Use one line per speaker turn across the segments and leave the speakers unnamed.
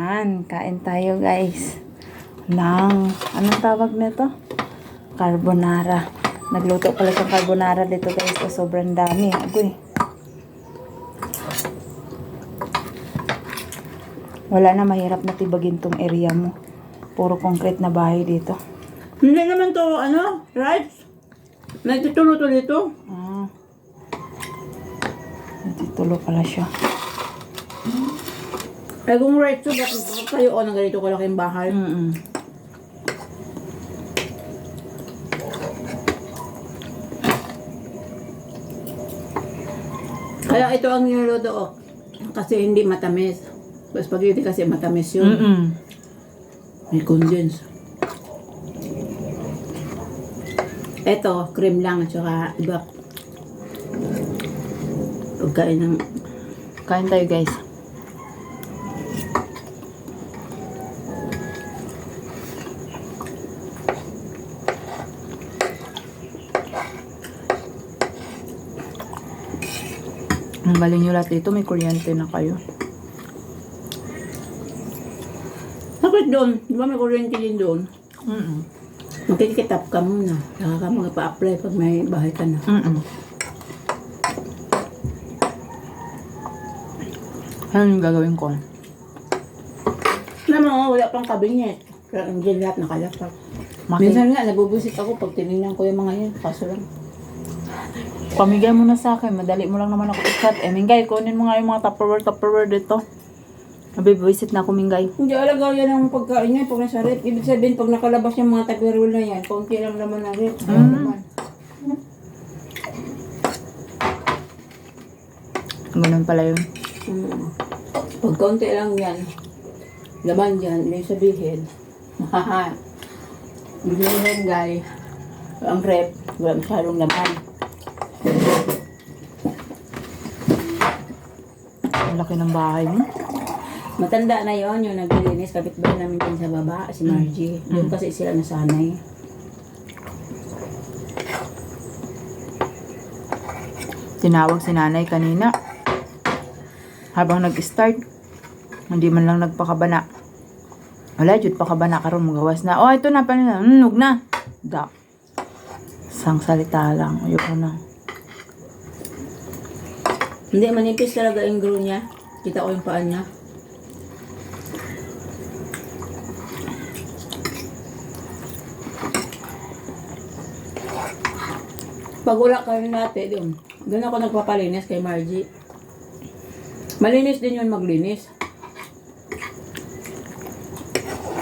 Yan, kain tayo guys. Nang, anong tawag nito? Carbonara. Nagluto pala siyang carbonara dito guys. So, sobrang dami. Agoy. Wala na, mahirap na tibagin tong area mo. Puro concrete na bahay dito.
Hindi naman to, ano, rights. Nagtitulo to dito.
Ah. Natitulo pala siya.
Eh kung rights to, bakit bakit kayo o ng ganito kalaking bahay?
Mm-mm.
Kaya ito ang niluluto ko. Kasi hindi matamis. Spaghetti kasi matamis yun.
Mm-mm.
May condense. Ito, cream lang at saka iba. Pagkain ng...
Kain tayo guys. Ang galing nyo lahat dito, may kuryente na kayo.
Bakit doon? Di ba may kuryente din doon?
Mm-mm.
Magkikitap ka muna. Saka ka magpa-apply pag may bahay ka na.
Mm-mm. Ano yung gagawin ko?
Alam mo, wala pang kabinet. Kaya hindi lahat nakalapat.
Maki-
Minsan nga, nabubusit ako pag tinignan ko yung mga yan. Kaso lang.
Pamigay mo na sa akin. Madali mo lang naman ako i-chat. Eh, Mingay, kunin mo nga yung mga tupperware, tupperware dito. Nabibisit na ako, Mingay.
Hindi alaga yan ang pagkain niya pag nasa rep. Ibig sabihin, pag nakalabas yung mga tagirul na yan, konti lang naman ang rep.
Mm. Ganun pala yun.
Mm. Pag konti lang yan, laman dyan, may sabihin, haha, bigyan guy, ang rep, wala masyadong laman.
Ang laki ng bahay mo.
Matanda na yon yung naglilinis, kapitbahay namin din sa baba, si Margie. Doon kasi sila nasanay.
Tinawag si nanay kanina. Habang nag-start, hindi man lang nagpakabana. Wala, jud pakabana karon magawas na. Oh, ito na pala. Mm, nug na. Da. Sang salita lang. Ayoko na.
Hindi, manipis talaga yung glue niya. Kita ko yung paan niya. Pag wala kayo natin, doon. Doon ako nagpapalinis kay Margie. Malinis din yun maglinis.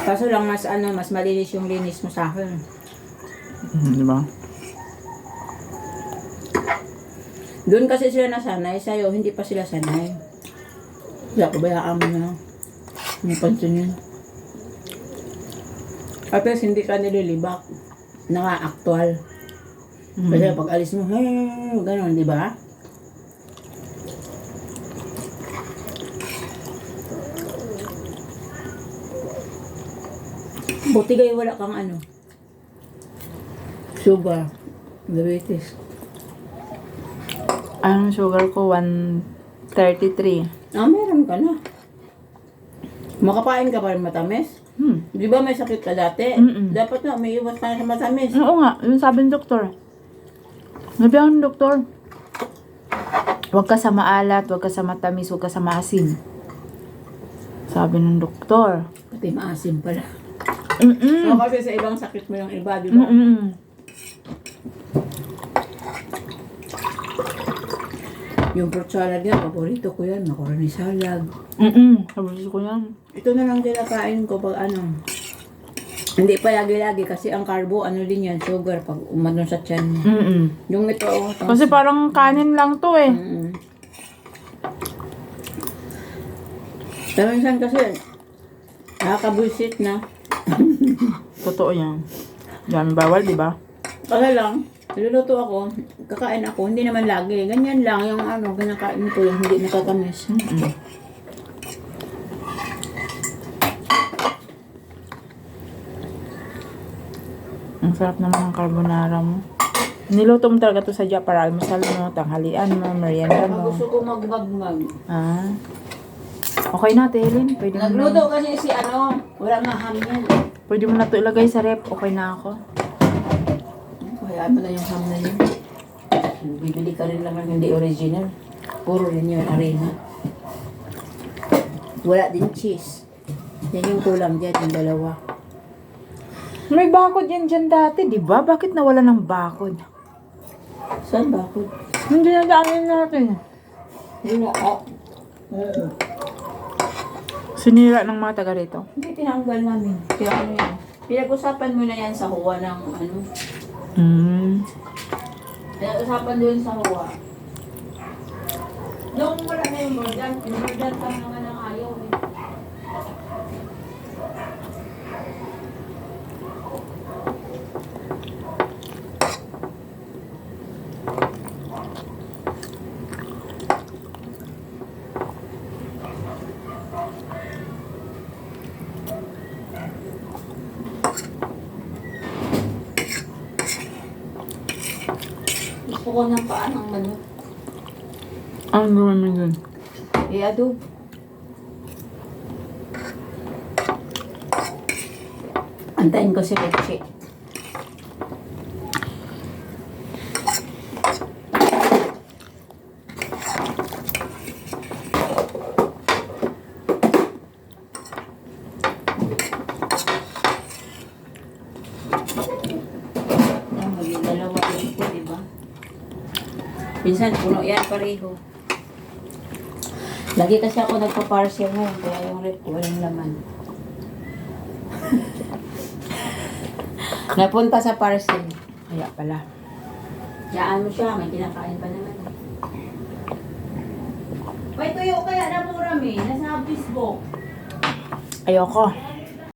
Kaso lang mas ano, mas malinis yung linis mo sa akin.
Mm, di ba?
Doon kasi sila nasanay, sa'yo hindi pa sila sanay. Kaya pabayaan mo na. Hindi pansin yun. At hindi ka nililibak. Naka-actual.
Mm.
Kasi pag alis mo, hey, gano'n, di ba? Buti kayo wala kang ano. Sugar. Diabetes.
Ang sugar ko, 133.
Ah, meron ka na. Makapain ka pa rin matamis?
Hmm.
Di ba may sakit ka dati?
Mm-mm.
Dapat na, may iwas ka na sa matamis.
Oo nga, yun sabi ng doktor. Sabi ako ng doktor, huwag ka sa maalat, huwag ka sa matamis, huwag ka sa maasim. Sabi ng doktor.
Pati maasim pala.
Mm-mm.
So, kasi sa ibang sakit mo yung iba, di ba?
Mm-mm.
Yung fruit salad nga, paborito ko yan. Macaroni salad.
Mm-mm. Sabi ko yan.
Ito na lang kinakain ko pag ano. Hindi pa lagi-lagi kasi ang carbo, ano din yan, sugar, pag umanon sa tiyan.
Mm-mm.
Yung ito, oh,
Kasi parang kanin lang to eh.
Mm. Pero minsan kasi, nakakabuisit na.
Totoo yan. Yan, bawal, di ba?
Kaya lang, niluluto ako, kakain ako, hindi naman lagi. Ganyan lang yung ano, kinakain ko yung hindi nakakamis.
Mm-mm. Ang sarap naman ng carbonara mo. Niluto mo talaga to sa Japan para almusal mo, tanghalian mo, merienda mo.
gusto ko magbagmag,
Ah. Okay na, Ate Helen. Pwede mo
Nagluto
na.
kasi si ano, wala nga ham yan.
Pwede mo na to ilagay sa rep. Okay na ako.
Kaya mo na yung ham na yun. Bibili ka rin naman hindi original. Puro rin yung arena. Wala din cheese. Yan yung kulang dyan, yung dalawa.
May bakod yan dyan dati, di ba? Bakit nawala ng bakod?
Saan bakod?
Hindi na daanin natin.
Wala. Ah. Mm.
Sinira ng mga taga rito.
Hindi tinanggal namin. Kaya ano yan? Pinag-usapan mo na yan sa huwa ng ano.
Hmm.
Pinag-usapan doon sa huwa. Nung wala na yung Morgan, Morgan pa naman ang ayaw eh. Ko ng paa ng manok.
Ang gawin mo dun?
Eh, adob. Antayin ko si Leche. Yan, maging dalawa din po, di ba? Pinsan, puno yan pareho. Lagi kasi ako nagpa-parcel ngayon, kaya yung rep ko walang laman. Napunta sa parcel.
Kaya pala.
Yaan mo siya, may kinakain pa naman. May tuyo kaya na mura eh, nasa Facebook.
Ayoko.